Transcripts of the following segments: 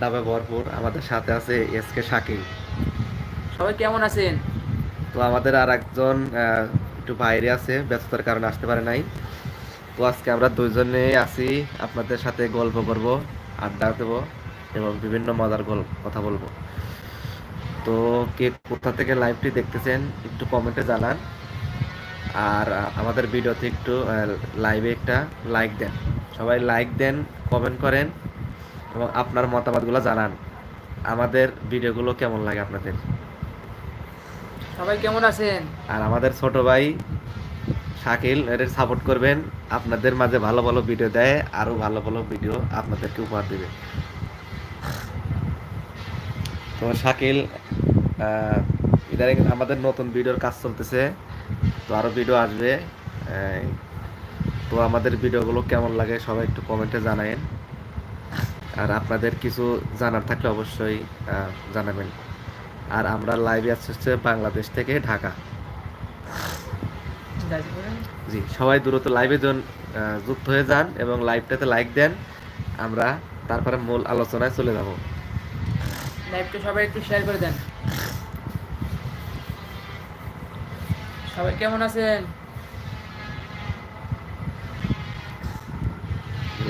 ডাবে ভরপুর। আমাদের সাথে আছে এস কে শাকিল। সবাই কেমন আছেন? তো আমাদের আর একজন একটু বাইরে আছে ব্যস্ততার কারণে আসতে পারে নাই। তো আজকে আমরা দুইজনে আছি আপনাদের সাথে গল্প করব আড্ডা দেব এবং বিভিন্ন মজার গল্প কথা বলব। তো কে কোথা থেকে লাইভটি দেখতেছেন একটু কমেন্টে জানান। আর আমাদের ভিডিওতে একটু লাইভে একটা লাইক দেন। সবাই লাইক দেন কমেন্ট করেন। এবং আপনার মতামতগুলো জানান। আমাদের ভিডিওগুলো কেমন লাগে আপনাদের? সবাই কেমন আছেন? আর আমাদের ছোট ভাই শাকিল এদের সাপোর্ট করবেন। আপনাদের মাঝে ভালো ভালো ভিডিও দেয় আরও ভালো ভালো ভিডিও আপনাদেরকে উপহার দেবে। তো শাকিল ইদানিং আমাদের নতুন ভিডিওর কাজ চলতেছে। তো আরও ভিডিও আসবে। তো আমাদের ভিডিওগুলো কেমন লাগে সবাই একটু কমেন্টে জানায়েন। আর আপনাদের কিছু জানার থাকলে অবশ্যই জানাবেন। আর আমরা লাইভে আসছি হচ্ছে বাংলাদেশ থেকে ঢাকা। জি সবাই দ্রুত লাইভে জন যুক্ত হয়ে যান এবং লাইভটাতে লাইক দেন। আমরা তারপরে মূল আলোচনায় চলে যাব। লাইভটা সবাই একটু শেয়ার করে দেন। সবাই কেমন আছেন?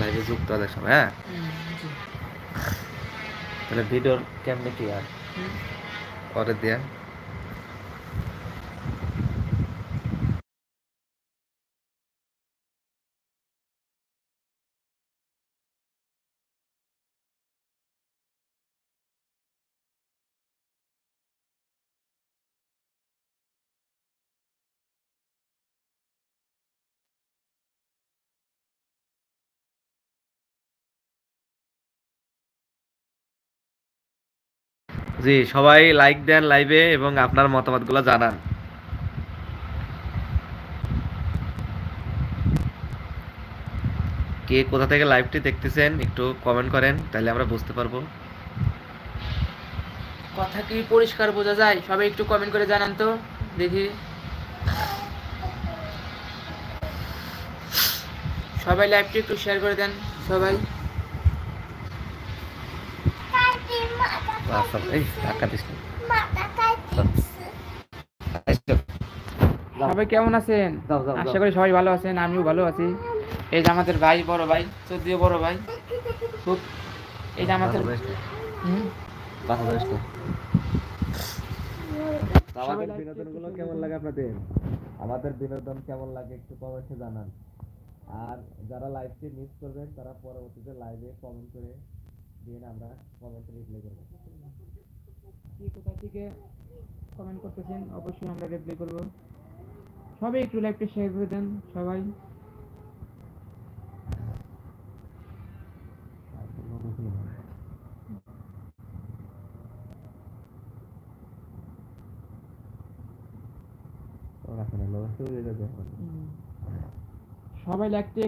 লাইভে যুক্ত আছে সবাই হ্যাঁ। তাহলে ভিডিওর কেমনে কি আর। পরে দেয়া জি, সবাই লাইক দেন লাইভে এবং আপনার মতামতগুলো জানান। কে কোথা থেকে লাইভটি দেখতেছেন একটু কমেন্ট করেন, তাহলে আমরা বুঝতে পারব। কথা কি পরিষ্কার বোঝা যায়? সবাই একটু কমেন্ট করে জানান তো, দেখি। সবাই লাইভটি একটু শেয়ার করে দেন, সবাই। এই টাকা দিস সবাই কেমন আছেন? যাও, যাও, আশা করি সবাই ভালো আছেন আমিও ভালো আছি। এই যে আমাদের ভাই বড় ভাই চোদ্দীয় বড় ভাই। খুব এই যে আমাদের আমাদের বিনোদনগুলো কেমন লাগে আপনাদের? আমাদের বিনোদন কেমন লাগে একটু কমেন্টে জানান। আর যারা লাইভটি মিস করবেন তারা পরবর্তীতে লাইভে কমেন্ট করে দিন আমরা কমেন্টে রিপ্লাই করব। কি কোথা থেকে কমেন্ট করতেছেন, অবশ্যই আমরা রিপ্লাই করব। সবাই একটু লাইভটা শেয়ার করে দেন, সবাই। সবাই লাইভটি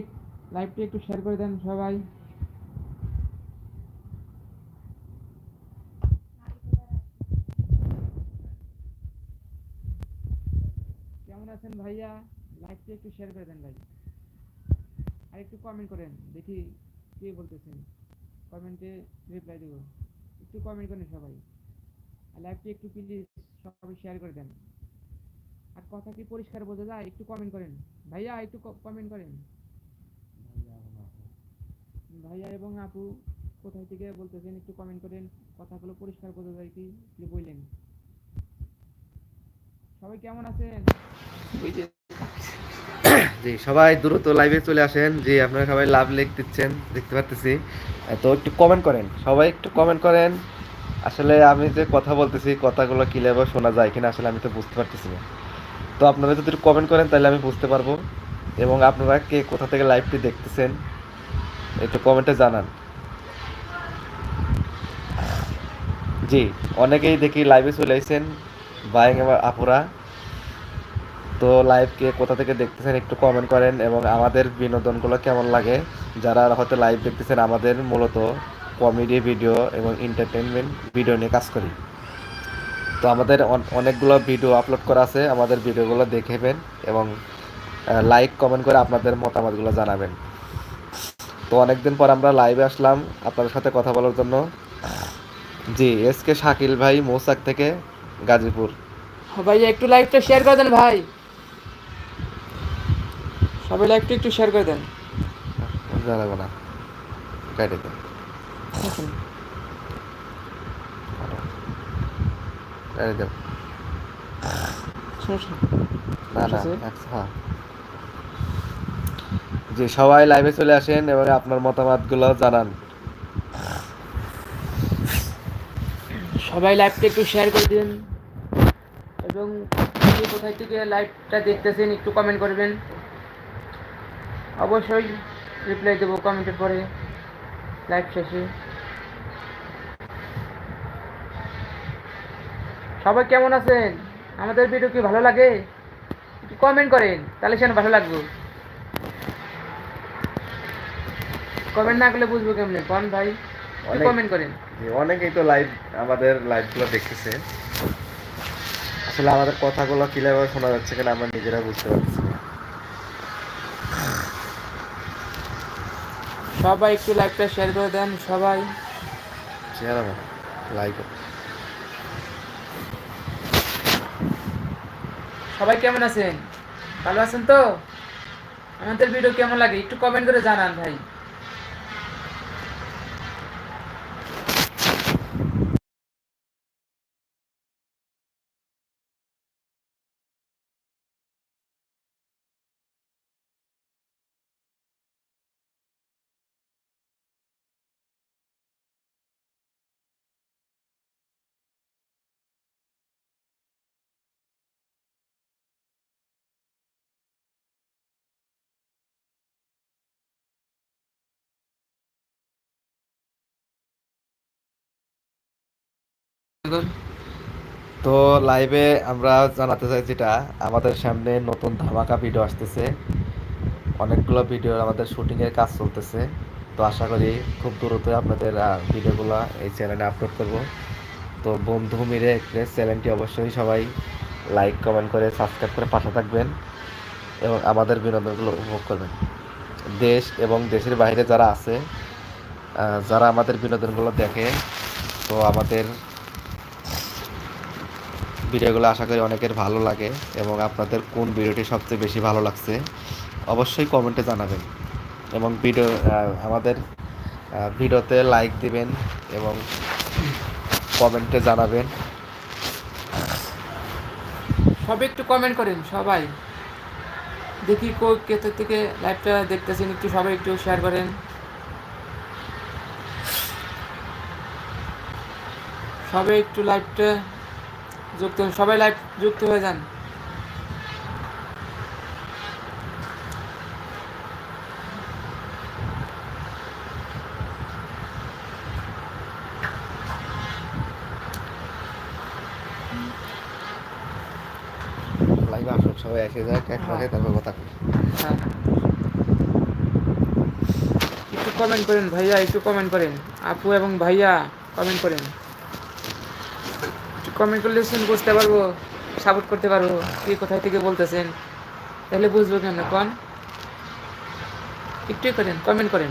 লাইভটি একটু শেয়ার করে দেন, সবাই কেমন আছেন ভাইয়া? লাইভটি একটু শেয়ার করে দেন ভাই। আর একটু কমেন্ট করেন দেখি কে বলতেছেন। কমেন্টে রিপ্লাই দেবো। একটু কমেন্ট করেন সবাই। আর লাইভটি একটু প্লিজ সবাই শেয়ার করে দেন। আর কথা কি পরিষ্কার বোঝা যায়? একটু কমেন্ট করেন। ভাইয়া একটু কমেন্ট করেন। ভাইয়া এবং আপু। কোথায় থেকে বলতেছেন? একটু কমেন্ট করেন। কথাগুলো পরিষ্কার বোঝা যায় কি? বললেন। সবাই কেমন আছেন? জি, সবাই দ্রুত লাইভে চলে আসেন। জি, আপনারা সবাই লাভ লিখ দিচ্ছেন, দেখতে পাচ্তেছি তো একটু কমেন্ট করেন। সবাই একটু কমেন্ট করেন। আসলে আমি যে কথা বলতেছি, কথাগুলো ক্লিয়ারভাবে শোনা যায় কিনা আসলে আমি তো বুঝতে পারতেছি না। তো আপনারা যদি একটু কমেন্ট করেন, তাহলে আমি বুঝতে পারব। এবং আপনারা কে কোথা থেকে লাইভটি দেখতেছেন, একটু কমেন্টে জানান। জি, অনেকেই দেখি লাইভে চলে আসছেন বাইং আপুরা। তো লাইভ কে কোথা থেকে দেখতেছেন একটু কমেন্ট করেন এবং আমাদের বিনোদনগুলো কেমন লাগে? যারা হয়তো লাইভ দেখতেছেন, আমাদের মূলত কমেডি ভিডিও এবং এন্টারটেনমেন্ট ভিডিও নিয়ে কাজ করি। তো আমাদের অনেকগুলো ভিডিও আপলোড করা আছে, আমাদের ভিডিওগুলো দেখেবেন এবং লাইক কমেন্ট করে আপনাদের মতামতগুলো জানাবেন। তো অনেকদিন পর আমরা লাইভে আসলাম আপনাদের সাথে কথা বলার জন্য। জি, এস কে শাকিল ভাই, মৌসাক থেকে গাজীপুর। ভাই একটু লাইভটা শেয়ার করে দেন ভাই। সবাই লাইভটা একটু শেয়ার করে দেন। জানাব না। কেটে দেন। কেটে দেব। হ্যাঁ। জি সবাই লাইভে চলে আসেন এবং আপনার মতামতগুলো জানান। সবাই লাইভটা একটু শেয়ার করে দিন। এবং কোথায় থেকে লাইভটা দেখতেছেন একটু কমেন্ট করবেন। অবশ্যই রিপ্লাই দেবো কমেন্টের পরে লাইভ শেষে। সবাই কেমন আছেন? আমাদের ভিডিও কি ভালো লাগে? একটু কমেন্ট করেন তাহলে সেন ভালো লাগবে। কমেন্ট না করলে বুঝব কেমনে? কোন ভাই কমেন্ট করেন। অনেকেই তো লাইভ আমাদের লাইভগুলো দেখতেছে। আসলে আমাদের কথাগুলো কীভাবে শোনা যাচ্ছে কিনা আমরা নিজেরা বুঝতে পারছি না সবাই একটু লাইকটা শেয়ার করে দেন সবাই। চেহারা লাইক সবাই কেমন আছেন? ভালো আছেন তো? আমাদের ভিডিও কেমন লাগে? একটু কমেন্ট করে জানান ভাই। তো লাইভে আমরা জানাতে চাই যেটা, আমাদের সামনে নতুন ধামাকা ভিডিও আসতেছে। অনেকগুলো ভিডিও আমাদের শুটিংয়ের কাজ চলতেছে। তো আশা করি খুব দ্রুতই আপনাদের ভিডিওগুলো এই চ্যানেলে আপলোড করব। তো বন্ধু মিলে চ্যানেলটি অবশ্যই সবাই লাইক কমেন্ট করে সাবস্ক্রাইব করে পাশে থাকবেন এবং আমাদের বিনোদনগুলো উপভোগ করবেন। দেশ এবং দেশের বাইরে যারা আছে যারা আমাদের বিনোদনগুলো দেখে, তো আমাদের ভিডিওগুলো আশা করি অনেকের ভালো লাগে এবং আপনাদের কোন ভিডিওটি সবচেয়ে বেশি ভালো লাগছে, অবশ্যই কমেন্টে জানাবেন। এবং ভিডিও আমাদের ভিডিওতে লাইক দিবেন এবং কমেন্টে জানাবেন। সবাই একটু কমেন্ট করেন, সবাই। দেখি কো, কেতর থেকে লাইভটা দেখতেছেন, একটু সবাই একটু শেয়ার করেন। সবাই একটু লাইভটা যুক্ত হন। সবাই লাইভ যুক্ত হয়ে যান। লাইভে আসুন সবাই এসে যাক এক মাসে তারপর কথা হ্যাঁ। একটু কমেন্ট করেন ভাইয়া একটু কমেন্ট করেন। আপু এবং ভাইয়া কমেন্ট করেন। কমেন্ট করলে শুন বুঝতে পারব সাপোর্ট করতে পারব, কে কোথায় থেকে বলতেছেন। তাহলে বুঝব কেন কন? একটুই করেন কমেন্ট করেন।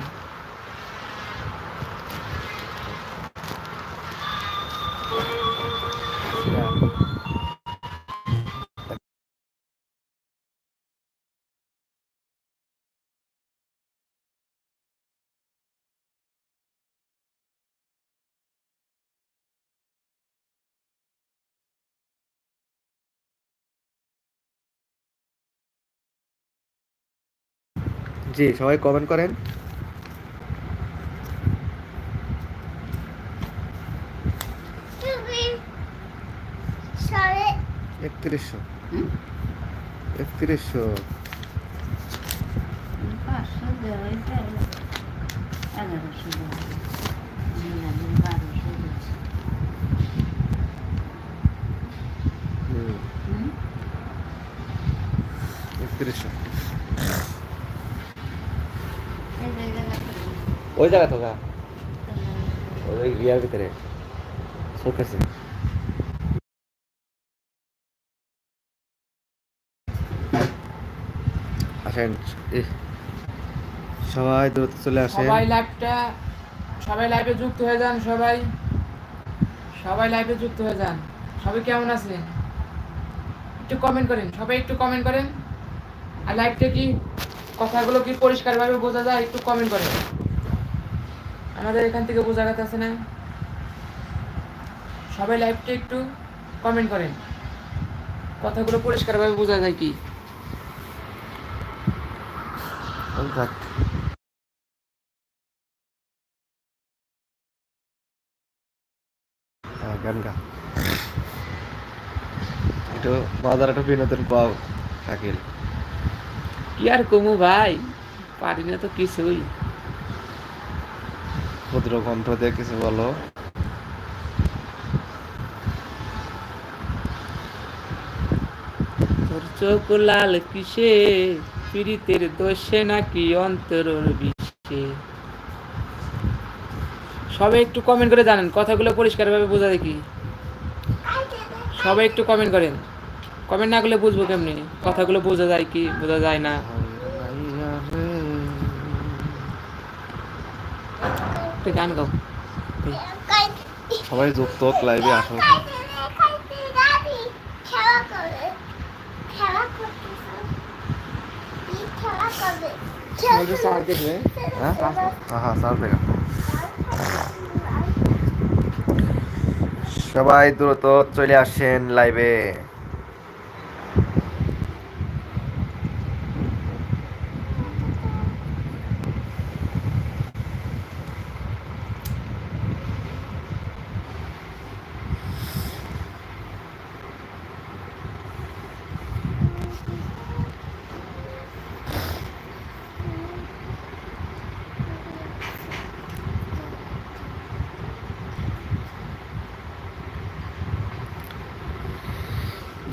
জি সবাই কমেন্ট করেন। একত্রিশশো। একত্রিশশো। পাঁচশো ওই জায়গা তো ওই ইয়ার ভিতরে। শোকেছে আসেন সবাই দ্রুত চলে আসেন। সবাই লাইভটা, সবাই লাইভে যুক্ত হয়ে যান সবাই। সবাই লাইভে যুক্ত হয়ে যান। সবাই কেমন আছেন? একটু কমেন্ট করেন। সবাই একটু কমেন্ট করেন। আর লাইভটা কি কথাগুলো কি পরিষ্কারভাবে বোঝা যায় একটু কমেন্ট করেন আমাদের এখান থেকে বোঝা গেছে না? সবাই লাইভটা একটু কমেন্ট করেন। কথাগুলো পরিষ্কারভাবে বোঝা যায় কি? গান গা। একটু বিনোদন পাও, শাকিল। কি আর কমু ভাই পারি না তো কিছুই ক্ষুদ্র কণ্ঠ দিয়ে কিছু বলো তোর চোখ লাল কিসে পীড়িতের দোষে নাকি অন্তরর বিষে সবাই একটু কমেন্ট করে জানেন কথাগুলো পরিষ্কারভাবে বোঝা দেখি। সবাই একটু কমেন্ট করেন। কমেন্ট না করলে বুঝব কেমনি? কথাগুলো বোঝা যায় কি বোঝা যায় না? গান গাও। সবাই যুক্ত লাইভে আসো হ্যাঁ? সবাই দ্রুত চলে আসেন লাইভে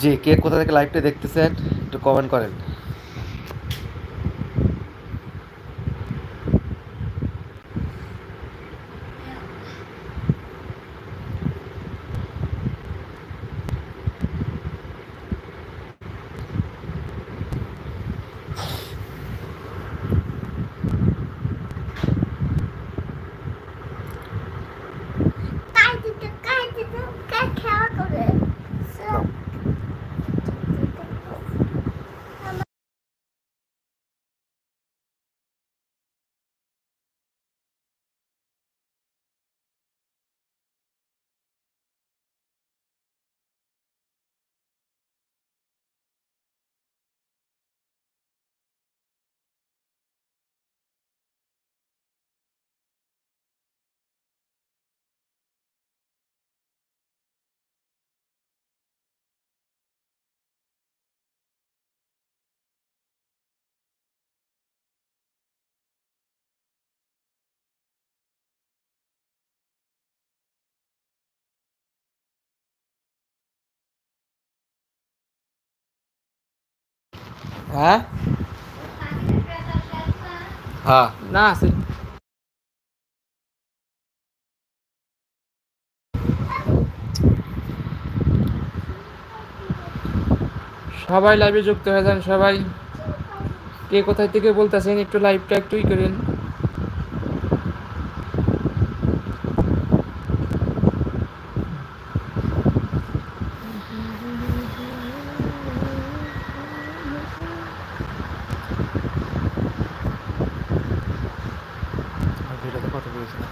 জি কে কোথা থেকে লাইভটা দেখতেছেন একটু কমেন্ট করেন। হ্যাঁ? হ্যাঁ। না, আছে। সবাই লাইভে যুক্ত হয়ে যান, সবাই। কে কোথায় থেকে বলতেছেন, একটু লাইভটা একটুই করেন ভিডিওতে কথা বলেছিলাম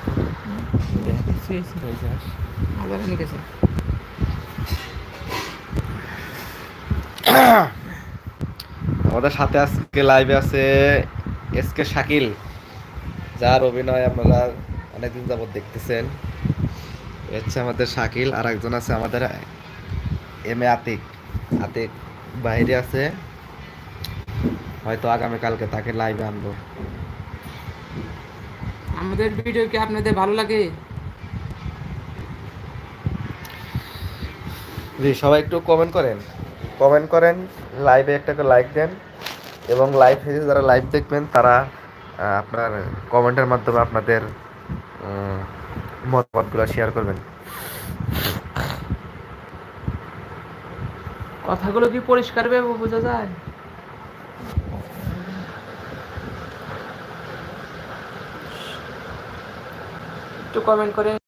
আবার অনেক আছে আমাদের সাথে আজকে লাইভে আছে এস কে শাকিল যার অভিনয় আপনারা অনেকদিন যাবত দেখতেছেন। হচ্ছে আমাদের শাকিল আর একজন আছে আমাদের এম এ আতিক। আতিক বাইরে আছে। হয়তো আগামীকালকে তাকে লাইভে আনব। আমাদের ভিডিও কি আপনাদের ভালো লাগে? জি সবাই একটু কমেন্ট করেন। কমেন্ট করেন লাইভে একটা করে লাইক দেন এবং লাইভ ফেজে যারা লাইভ দেখবেন তারা আপনার কমেন্টের মাধ্যমে আপনাদের মতামতগুলো শেয়ার করবেন। কথাগুলো কি পরিষ্কারভাবে বোঝা যায়? একটু কমেন্ট করে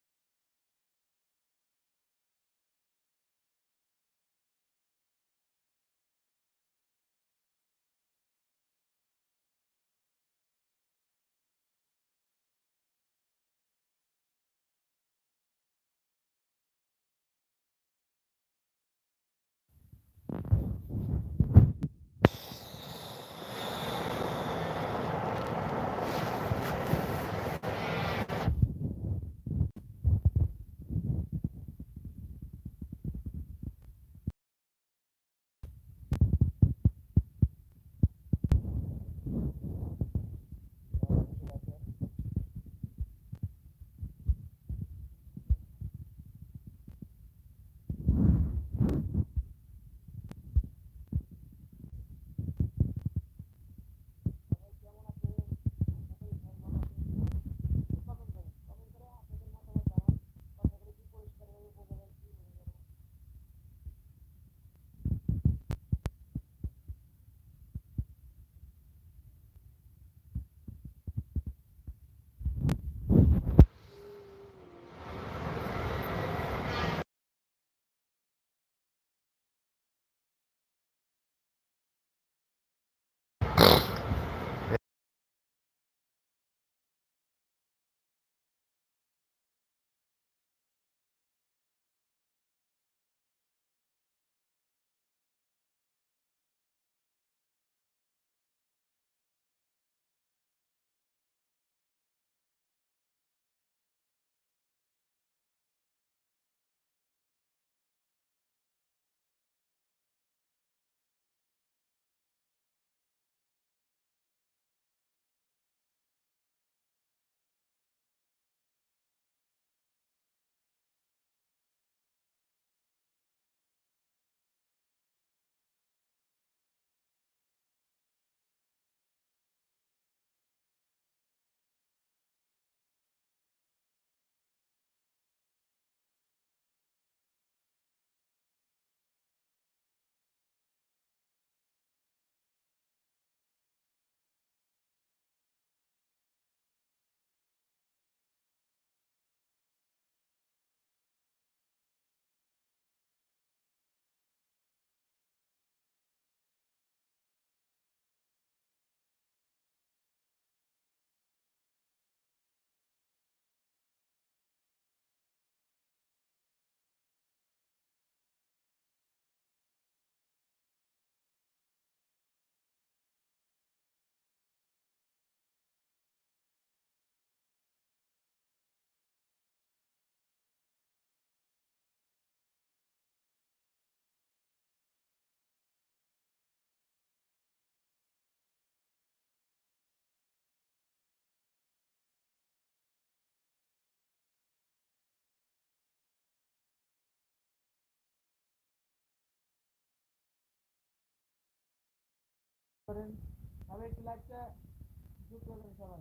করেন। আমি একটু লাইকটা যুক্ত করবেন সবাই।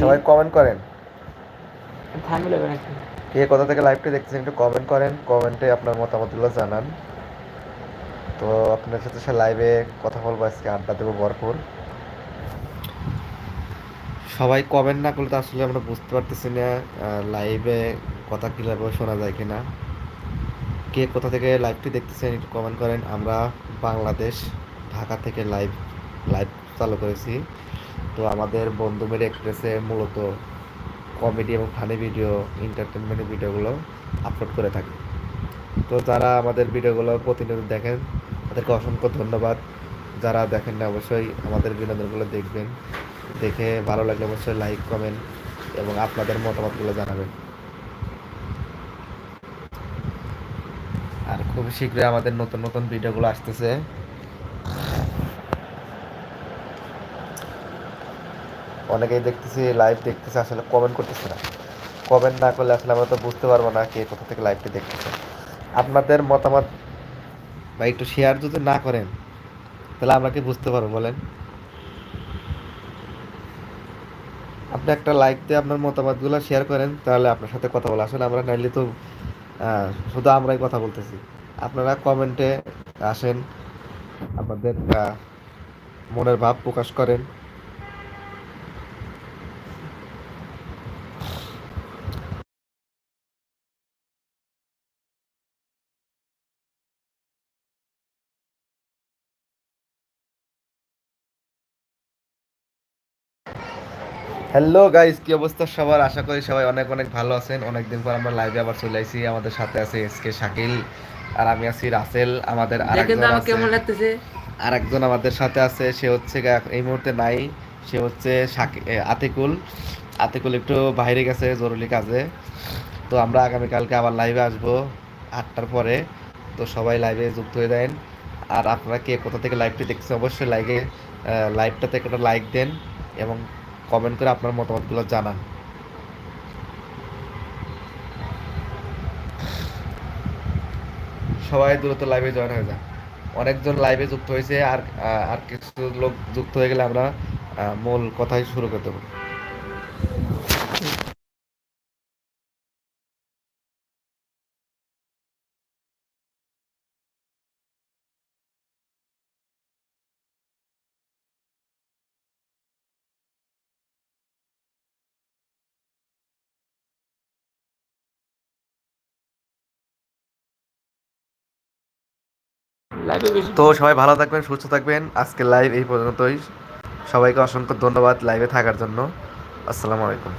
সবাই কমেন্ট করেন। কে কোথা থেকে লাইভটি দেখতেছেন একটু কমেন্ট করেন। কমেন্টে আপনার মতামতগুলো জানান। তো আপনার সাথে সে লাইভে কথা বলব আজকে আড্ডা দেবো ভরপুর। সবাই কমেন্ট না করলে তো আসলে আমরা বুঝতে পারতেছি না লাইভে কথা কীভাবে শোনা যায় কিনা। কে কোথা থেকে লাইভটি দেখতেছেন একটু কমেন্ট করেন। আমরা বাংলাদেশ ঢাকা থেকে লাইভ লাইভ চালু করেছি। তো আমাদের বন্ধু মেরে এক্সপ্রেসে মূলত কমেডি এবং ফানি ভিডিও এন্টারটেনমেন্টের ভিডিওগুলো আপলোড করে থাকি। তো যারা আমাদের ভিডিওগুলো প্রতিনিয়ত দেখেন, তাদেরকে অসংখ্য ধন্যবাদ। যারা দেখেন না, অবশ্যই আমাদের বিনোদনগুলো দেখবেন। দেখে ভালো লাগলে অবশ্যই লাইক কমেন্ট এবং আপনাদের মতামতগুলো জানাবেন। আর খুব শীঘ্রই আমাদের নতুন নতুন ভিডিওগুলো আসতেছে। অনেকেই দেখতেছি লাইভ দেখতেছে আসলে কমেন্ট করতেছে না। কমেন্ট না করলে আসলে আমরা তো বুঝতে পারব না কে কোথা থেকে লাইভটি দেখতেছে। আপনাদের মতামত বা একটু শেয়ার যদি না করেন তাহলে আমরা কি বুঝতে পারব বলেন? আপনি একটা লাইক দিয়ে আপনার মতামতগুলো শেয়ার করেন তাহলে আপনার সাথে কথা বলা। আসলে আমরা নাইলে তো শুধু আমরাই কথা বলতেছি। আপনারা কমেন্টে আসেন আহ, মনের ভাব প্রকাশ করেন। হ্যালো গাইস কি অবস্থা সবার? আশা করি সবাই অনেক অনেক ভালো আছেন। অনেকদিন পর আমরা লাইভে আবার চলে আসি আমাদের সাথে আছে এসকে শাকিল আর আমি আছি রাসেল আমাদের আর একজন আমাদের সাথে আছে সে হচ্ছে এই মুহূর্তে নাই সে হচ্ছে আতিকুল। আতিকুল একটু বাইরে গেছে জরুরি কাজে। তো আমরা আগামীকালকে আবার লাইভে আসব আটটার পরে। তো সবাই লাইভে যুক্ত হয়ে দেন আর আপনারা কে কোথা থেকে লাইভটি দেখছেন অবশ্যই লাইভে লাইভটাতে একটা লাইক দেন এবং কমেন্ট করে আপনার মতামতগুলো জানান। সবাই দ্রুত লাইভে জয়েন হয়ে যান। অনেকজন লাইভে যুক্ত হয়েছে আর আর কিছু লোক যুক্ত হয়ে গেলে আমরা মূল কথাই শুরু করতে পারি তো সবাই ভালো থাকবেন, সুস্থ থাকবেন। আজকে লাইভ এই পর্যন্তই। সবাইকে অসংখ্য ধন্যবাদ লাইভে থাকার জন্য। আসসালামু আলাইকুম।